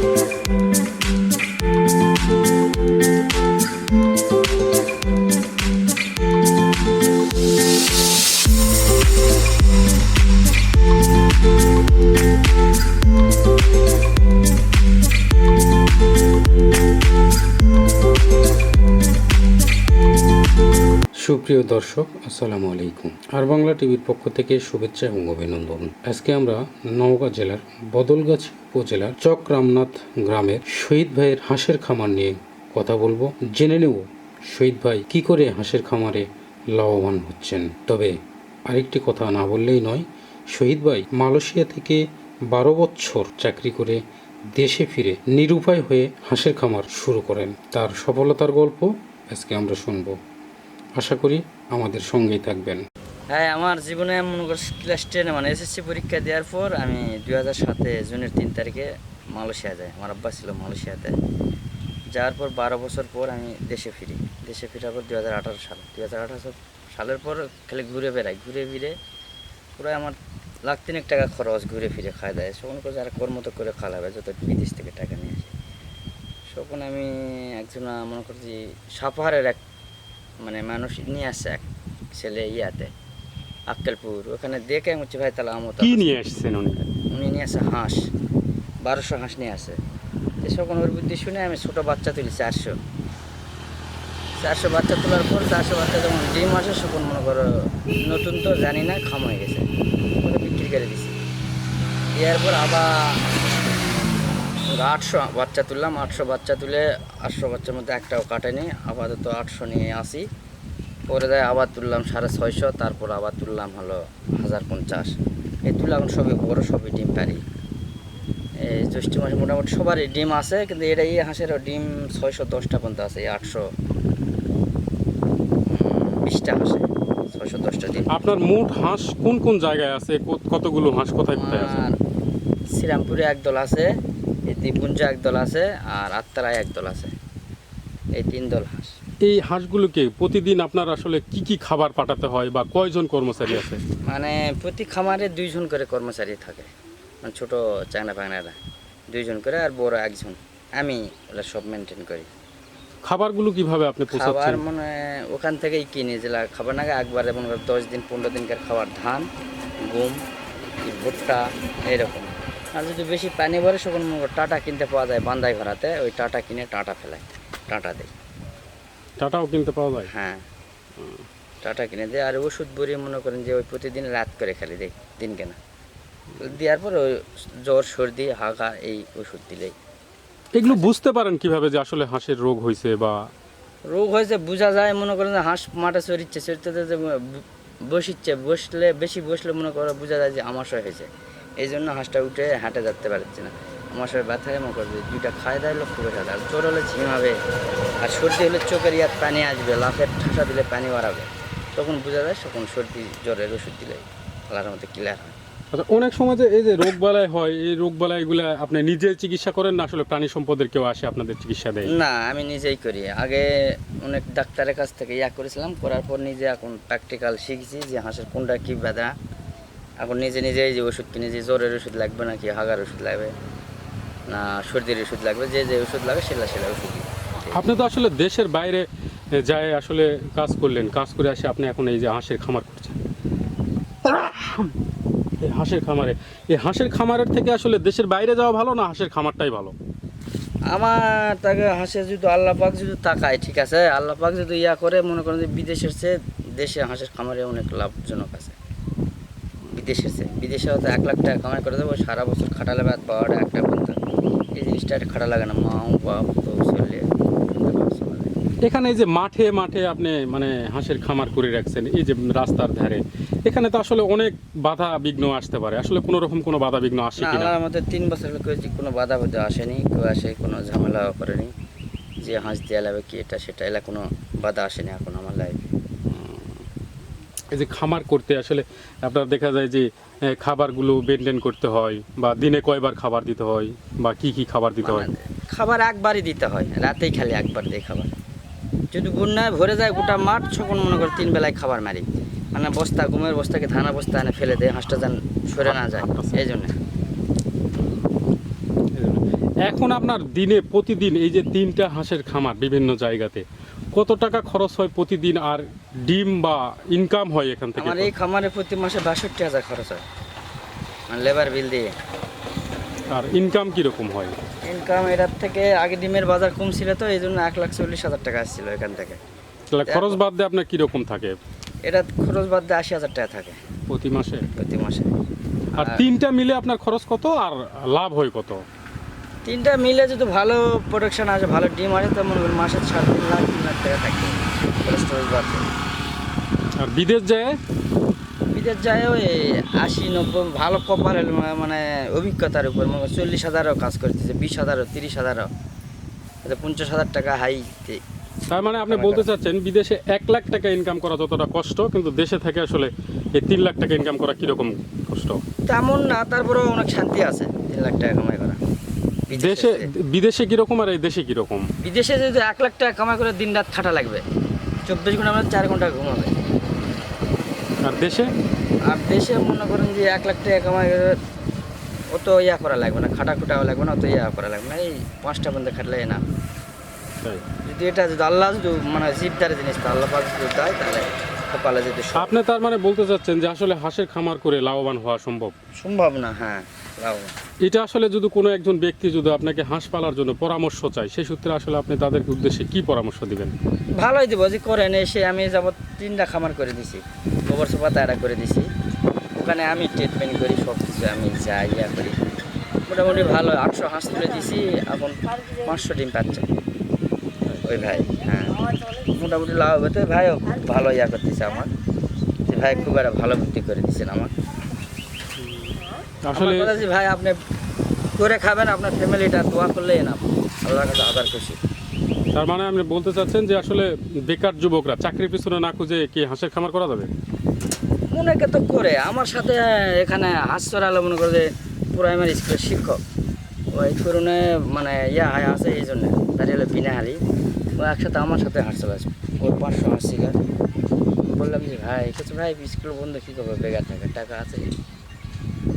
Thank you. সুপ্রিয় দর্শক, আসসালামু আলাইকুম। আর বাংলা টিভির পক্ষ থেকে শুভেচ্ছা এবং অভিনন্দন। আজকে আমরা নওগাঁ জেলার বদলগাছ উপজেলার চক রামনাথ গ্রামের শহীদ ভাইয়ের হাঁসের খামার নিয়ে কথা বলব। জেনে নেব শহীদ ভাই কি করে হাঁসের খামারে লাভবান হচ্ছেন। তবে আরেকটি কথা না বললেই নয়, শহীদ ভাই মালয়েশিয়া থেকে বারো বছর চাকরি করে দেশে ফিরে নিরুপায় হয়ে হাঁসের খামার শুরু করেন। তার সফলতার গল্প আজকে আমরা শুনব। আশা করি আমাদের সঙ্গেই থাকবেন। হ্যাঁ আমার জীবনে মনে করছি ক্লাস টেনে মানে এসএসসি পরীক্ষা দেওয়ার পর আমি দুই হাজার সাতে জুনের তিন তারিখে মালয়েশিয়া যাই। আমার আব্বা ছিল মালয়েশিয়াতে। যাওয়ার পর বারো বছর পর আমি দেশে ফিরি। দেশে ফেরার পর দুই হাজার আঠারো সাল দুই হাজার আঠারো সালের পর খালি ঘুরে বেড়াই। ঘুরে ফিরে পুরো আমার লাখ তিনেক টাকা খরচ ঘুরে ফিরে খাওয়া দেয় সকল করে যারা কর্ম তো করে খাওয়াবে যত বিদেশ থেকে টাকা নিয়ে আসে। তখন আমি একজন, মনে করছি সাপাহারের এক মানে মানুষ নিয়ে আসছে এক ছেলে ইয়াতে আক্কেলপুর ওখানে দেখে আমি বলছি ভাই তাহলে আমও কি নিয়ে আসছেন উনি? উনি নিয়ে আসে হাঁস বারোশো হাঁস নিয়ে আসে। তখন ওর বুদ্ধি শুনে আমি ছোটো বাচ্চা তুলি চারশো। চারশো বাচ্চা তোলার পর চারশো বাচ্চা যখন ডিম আসে তখন মনে করো নতুন তো জানি না খাম হয়ে গেছে। বিক্রি করে দিছি। দেওয়ার পর আবার আটশো বাচ্চা তুললাম আটশো বাচ্চা তুলে আটশো বাচ্চার মধ্যে একটাও কাটেনি আপাতত আটশো নিয়ে আসি। পরে দেয় আবার তুললাম সাড়ে ছয়শো তারপর আবার তুললাম হলো হাজার পঞ্চাশ। এই তুললাম সবই বড় সবই ডিম পারি এই জ্যৈষ্ঠ মাসে মোটামুটি সবারই ডিম আছে কিন্তু এটা এই হাঁসের ডিম ছয়শো দশটা পর্যন্ত আছে এই আটশো বিশটা হাঁসে ছয়শো দশটা ডিম। আপনার মোট হাঁস কোন কোন জায়গায় আছে? কত- কতগুলো হাঁস কোথায় কোথায় আছে? আর শ্রীরামপুরে একদল আছে এই দ্বীপুঞ্জে একদল আছে আর আত্মারায় একদল আছে। এই তিন দল হাঁস। এই হাঁসগুলোকে প্রতিদিন আপনার আসলে কি কি খাবার পাঠাতে হয় বা কয়জন কর্মচারী আছে? মানে প্রতি খামারে দুইজন করে কর্মচারী থাকে। মানে ছোটো চাংনা ফাংনারা দুইজন করে আর বড় একজন। আমি ওগুলো সব মেনটেন করি। খাবারগুলো কীভাবে আপনি খাবার মানে ওখান থেকেই কিনি। যেটা খাবার নাগে একবারে মনে করো দশ দিন পনেরো দিনকার খাবার ধান গম ভুট্টা এইরকম। আর যদি বেশি পানি ভরে মনে করো টাটা কিনতে পাওয়া যায় বান্দাই ঘরাতে ওই টাটা কিনে টাটা ফেলাই টাটা দেয়। টাটাও কিনতে পাওয়া যায়? হ্যাঁ। টাটা কিনে দেয় আর ওষুধ বড়ি মনে করেন যে ওই প্রতিদিন রাত করে খালি দেয় দিন কেনা। দেওয়ার পর ওই জ্বর সর্দি হাগা এই ওষুধ দিলেই। এগুলো বুঝতে পারেন কীভাবে যে আসলে হাঁসের রোগ হয়েছে বা রোগ হয়েছে বোঝা যায় মনে করেন যে হাঁস মাঠে চড়িচ্ছে চড়তে চড়তে বসিচ্ছে বসলে বেশি বসলে মনে করো বোঝা যায় যে আমাশয় হয়েছে। এই জন্য হাঁসটা উঠে হাঁটে যেতে পারছে না। আমাশয় ব্যথায় করবে? দুইটা খায় দেয় লক্ষ্য করে আর জ্বর হলে ঝিমাবে আর সর্দি হলে চোখের ইয়াত পানি আসবে লাফের ঠাসা দিলে পানি বাড়াবে। তখন বোঝা যায় তখন সর্দি জ্বরের ওষুধ দিলে আল্লাহর মধ্যে ক্লিয়ার হয়। আচ্ছা অনেক সময় যে এই যে রোগ বালাই হয় এই রোগ বালাইগুলো আপনি নিজে চিকিৎসা করেন না আসলে প্রাণী সম্পদের কেউ আসে আপনাদের চিকিৎসা দেয়? না আমি নিজেই করি। আগে অনেক ডাক্তারের কাছ থেকে ইয়া করেছিলাম করার পর নিজে এখন প্র্যাকটিক্যাল শিখছি যে হাঁসের কোনটা কী ব্যথা এখন নিজে নিজেই যে ওষুধ কিনে যে জ্বরের ওষুধ লাগবে নাকি হাগার ওষুধ লাগবে না সর্দির ওষুধ লাগবে যে যে ওষুধ লাগে সেটা সেটা ওষুধ আপনি তো আসলে দেশের বাইরে যায় আসলে কাজ করলেন কাজ করে আসে আপনি এখন এই যে হাঁসের খামার করছেন। এই হাঁসের খামারে এই হাঁসের খামারের থেকে আসলে দেশের বাইরে যাওয়া ভালো না হাঁসের খামারটাই ভালো? আমার তাকে হাঁসে যদি আল্লাহ পাক যদি তাকায় ঠিক আছে? আল্লাহ পাক যদি ইয়া করে মনে করেন যে বিদেশের চেয়ে দেশে হাঁসের খামারে অনেক লাভজনক আছে। বিদেশের চেয়ে বিদেশে হয়তো এক লাখ টাকা কামাই করে দেবো সারা বছর খাটালে বাদ পাওয়াটা একটা বলতে এই জিনিসটা একটা খাটা লাগে না। মাও বাপ তো চলে এখানে এই যে মাঠে মাঠে আপনি মানে হাঁসের খামার করে রাখছেন এই যে রাস্তার ধারে এখানে তো আসলে অনেক বাধা বিঘ্ন আসতে পারে। আসলে কোনো রকম কোনো বাধা বিঘ্ন আসে না মধ্যে তিন বছর যে কোনো বাধা বাধা আসেনি কেউ আসে কোনো ঝামেলাও করেনি। যে হাঁস দেওয়া লাগবে কি এটা সেটা এলা কোনো বাধা আসেনি এখন আমার লাইফে এই যে খামার করতে আসলে আপনার দেখা যায় যে খাবারগুলো মেনটেন করতে হয় বা দিনে কয়বার খাবার দিতে হয় বা কি কি খাবার দিতে হয়? মানে খাবার একবারই দিতে হয় রাতেই খালি একবার দিয়ে খাবার। যদি বন্যায় ভরে যায় গোটা মাঠ ছকন মনে করে তিন বেলায় খাবার মারি। মানে বস্তা ঘুমের বস্তাকে ধানা বস্তা এনে ফেলে দেয় হাঁসটা যেন সরে না যায়। এই জন্য। এখন আপনার দিনে প্রতিদিন এই যে তিনটা হাঁসের খামার বিভিন্ন জায়গাতে কত টাকা খরচ হয় প্রতিদিন আর ডিম বা ইনকাম হয় এখান থেকে? আমার এই খামারে প্রতি মাসে বাষট্টি হাজার খরচ হয়। মানে লেবার বিল দিয়ে। আর ইনকাম কীরকম হয়? ইনকাম এটার থেকে আগে ডিমের বাজার কম ছিল তো এই জন্য এক লাখ চল্লিশ হাজার টাকা আসছিল এখান থেকে। তাহলে খরচ বাদ দিয়ে আপনার কীরকম থাকে? এটা খরচ বাদ দিয়ে আশি হাজার টাকা থাকে। প্রতি মাসে? প্রতি মাসে। আর আর- তিনটা মিলে আপনার খরচ কত আর লাভ হয় কত? তিনটা মিলে যদি ভালো প্রোডাকশন আসে ভালো ডিম আসে তো মনে করেন মাসে সাড়ে তিন লাখ তিন লাখ টাকা থাকে স্টোরেজ আর বিদেশ যায়? বিদেশ যায় ওই আশি নব্বই ভালো কপার হলে মানে অভিজ্ঞতার উপর। মনে করেন চল্লিশ হাজারও কাজ করতেছে বিশ হাজারও তিরিশ হাজারও। পঞ্চাশ হাজার টাকা হাই তার মানে আপনি বলতে চাচ্ছেন বিদেশে এক লাখ টাকা ইনকাম করা যতটা কষ্ট কিন্তু দেশে থেকে আসলে এই তিন লাখ টাকা ইনকাম করা কীরকম কষ্ট? তেমন না তারপরেও অনেক শান্তি আছে তিন লাখ টাকা কামাই দেশে বিদেশে কীরকম আর এই দেশে কীরকম? বিদেশে যদি এক লাখ টাকা কামাই করে দিন রাত খাটা লাগবে। চব্বিশ ঘণ্টা আমরা চার ঘণ্টা ঘুমাবে। আর দেশে? আর দেশে মনে করেন যে এক লাখ টাকা কামাই করে অত ইয়া করা লাগবে না খাটা খুটাও লাগবে না অত ইয়া করা লাগবে না। এই পাঁচটা বন্ধু খাটলে না। যদি এটা যদি আল্লাহ যদি মানে জিপদার জিনিস তো আল্লাহ পাক যদি দেয় তাহলে কপালে যদি আপনি তার মানে বলতে চাচ্ছেন যে আসলে হাঁসের খামার করে লাভবান হওয়া সম্ভব? সম্ভব না হ্যাঁ। এটা আসলে যদি কোনো একজন ব্যক্তি যদি আপনাকে হাঁস পালার জন্য পরামর্শ চায় সেই সূত্রে আসলে আপনি তাদেরকে উদ্দেশ্যে কি পরামর্শ দিবেন? ভালোই দিব যে করেন এসে আমি যাব তিনটা খামার করে দিছি গোবর সোপা তারা করে দিছি। ওখানে আমি ট্রিটমেন্ট করি সব কিছু আমি যাই ইয়া করি। মোটামুটি ভালো আটশো হাঁস তুলে দিছি এখন পাঁচশো ডিম পাচ্ছে। ওই ভাই হ্যাঁ। মোটামুটি লাভ হবে তো ভাইও ভালো ইয়া করতেছে আমার। যে ভাই খুব একটা ভালো বুদ্ধি করে দিচ্ছেন আমার আসলে ভাই আপনি করে খাবেন আপনার ফ্যামিলিটা দোয়া করলেই না। আল্লাহর কাছে আবার খুশি। তার মানে আপনি বলতে চাচ্ছেন যে আসলে বেকার যুবকরা চাকরির পিছনে না খুঁজে কি হাঁসের খামার করা যাবে? অনেকে তো করে। আমার সাথে এখানে হাঁস চড়ালো মনে করে যে প্রাইমারি স্কুলের শিক্ষক। ওই করুণে মানে ইয়া হায় আছে এই জন্য। তার হলো বিনাহারি। ও একসাথে আমার সাথে হাঁস চলাছে ওর পাঁচশো হাঁস শিকার বললাম যে ভাই কিছু ভাই স্কুল বন্ধ কী করবে? বেকার থাকে টাকা আছে।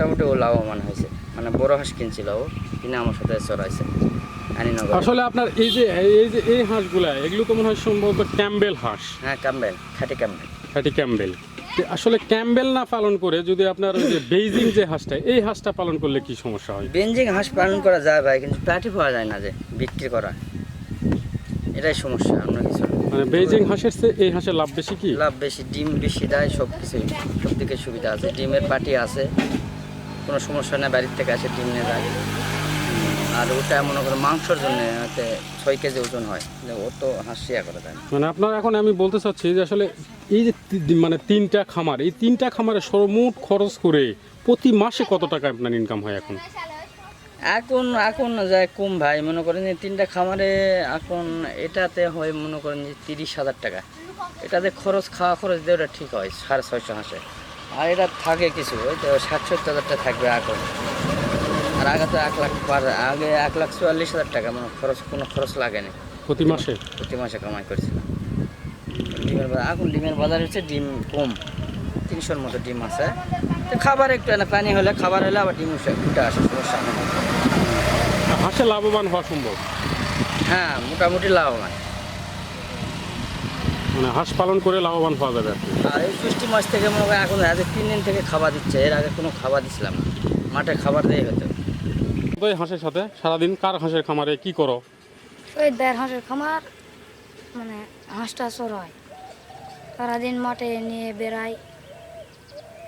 মোটামুটি ও লাভবান হয়েছে। মানে বড় হাঁস কিনছিল ও কিনে আমার সাথে চড়াইছে। আসলে আপনার এই যে এই যে এই হাঁসগুলা এগুলো তো মনে হয় সম্ভবত ক্যাম্বেল হাঁস। হ্যাঁ ক্যাম্বেল খাটি ক্যাম্বেল। এটি ক্যাম্বেল। আসলে ক্যাম্বেল না পালন করে যদি আপনার ওই যে বেইজিং যে হাঁসটা এই হাঁসটা পালন করলে কি সমস্যা হয়? বেঞ্জিং হাঁস পালন করা যায় ভাই কিন্তু প্লাটি পাওয়া যায় না যে বিক্রি করা। এটাই সমস্যা অন্য কিছু মানে বেইজিং হাঁসের চেয়ে এই হাঁসের লাভ বেশি কি? লাভ বেশি ডিম বেশি দেয় সব কিছু সব দিকে সুবিধা আছে। ডিমের পাটি আছে কোনো সমস্যা নেই বাড়ির থেকে আসে ডিম নিয়ে যায়। আর ওটা মনে করো মাংসর জন্য ছয় কেজি ওজন হয় যে ও তো হাঁস করে দেয় মানে আপনার এখন আমি বলতে চাচ্ছি যে আসলে এই যে মানে তিনটা খামার এই তিনটা খামারে সর্বমোট খরচ করে প্রতি মাসে কত টাকা আপনার ইনকাম হয় এখন? এখন এখন যায় কম ভাই মনে করেন যে তিনটা খামারে এখন এটাতে হয় মনে করেন যে তিরিশ হাজার টাকা। এটাতে খরচ খাওয়া খরচ দিয়ে ওটা ঠিক হয় সাড়ে ছয়শো হাঁসে। আর এটা থাকে কিছু ওই তো ষাট সত্তর হাজার টাকা থাকবে এখন। আর আগে তো এক লাখ পার আগে এক লাখ চুয়াল্লিশ হাজার টাকা মানে খরচ কোনো খরচ লাগেনি। প্রতি মাসে? প্রতি মাসে কামাই করছিলাম ডিমের বাজার এখন ডিমের বাজার হচ্ছে ডিম কম তিনশোর মতো ডিম আছে। তো খাবার একটু না পানি হলে খাবার হলে আবার ডিম উঠে আসে সমস্যা হাঁসে লাভবান হওয়া সম্ভব? হ্যাঁ মোটামুটি লাভবান। মানে হাঁস পালন করে লাভবান হওয়া যাবে আর এই ষষ্ঠী মাস থেকে মনে করেন এখন আগে তিন দিন থেকে খাবার দিচ্ছে এর আগে কোনো খাবার দিচ্ছিলাম না। মাঠে খাবার দিয়ে হতো এই হাঁসের সাথে? সারাদিন কার হাঁসের খামারে কি করো? ওই দেড় হাঁসের খামার মানে হাঁসটা চড়ায় সারাদিন মাঠে নিয়ে বেড়াই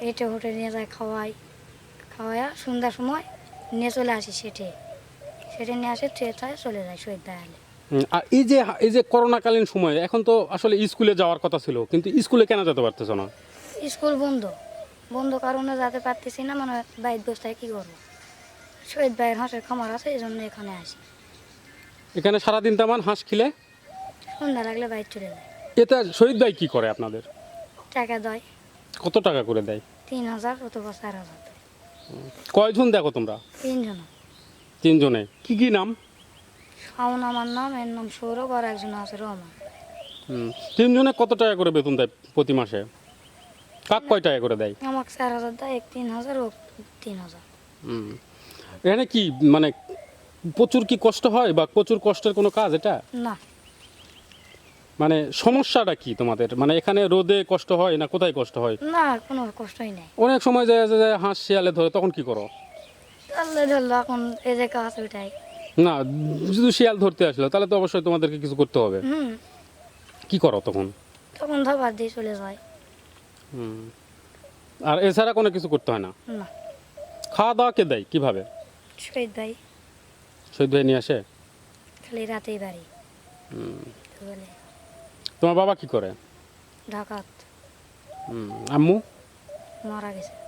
হেঁটে হোটে নিয়ে যায় খাওয়াই। খাওয়াইয়া সন্ধ্যার সময় নিয়ে চলে আসি সেটে সেটে নিয়ে আসে ট্রেটায় চলে যায় শহীদ দায়ালে আর এই যে এই যে করোনাকালীন সময়ে এখন তো আসলে স্কুলে যাওয়ার কথা ছিল কিন্তু স্কুলে কেন যেতে পারতেছো না? স্কুল বন্ধ। বন্ধ কারণে যেতে পারতেছি না মানে বাইর বস্তায় কী করব? শহীদ ভাইয়ের হাঁসের খামার আছে এই জন্য এখানে আসি। এখানে সারাদিন তেমন হাঁস খিলে? সন্ধ্যা লাগলে বাইর চলে যায়। এতে শহীদ ভাই কি করে আপনাদের? টাকা দেয়। কত টাকা করে দেয়? তিন হাজার অথবা চার হাজার। কয়জন দেখো তোমরা? তিনজন। তিনজনে। কি কি নাম? শাওন আমার নাম এর নাম সৌরভ আর একজন আছে রহমান তিনজনে কত টাকা করে বেতন দেয় প্রতি মাসে? কাক কয় টাকা করে দেয়? আমাকে চার হাজার দেয় এক তিন হাজার ও তিন হাজার। হুম। এখানে কি মানে প্রচুর কি কষ্ট হয় বা প্রচুর কষ্টের কোনো কাজ এটা? না। মানে সমস্যাটা কি তোমাদের? মানে এখানে রোদে কষ্ট হয় না কোথায় কষ্ট হয়? না কোনো কষ্টই নেই। অনেক সময় যায় যায় হাঁস শিয়ালে ধরে তখন কি করো? তাহলে ধরলো এখন এই যে কাজ ওইটাই। না যদি শিয়াল ধরতে আসলো তাহলে তো অবশ্যই তোমাদেরকে কিছু করতে হবে। হুম। কি করো তখন? তখন ধবার দিয়ে চলে যায়। আর এছাড়া কোনো কিছু করতে হয় না? না। খাওয়া দাওয়া কে দেয় কীভাবে? শহীদ ভাই। শহীদ ভাই নিয়ে আসে? খালি রাতেই বাড়ি। তো বলে তোমার বাবা কি করে? ঢাকাত হুম, আম্মু? মারা গেছে।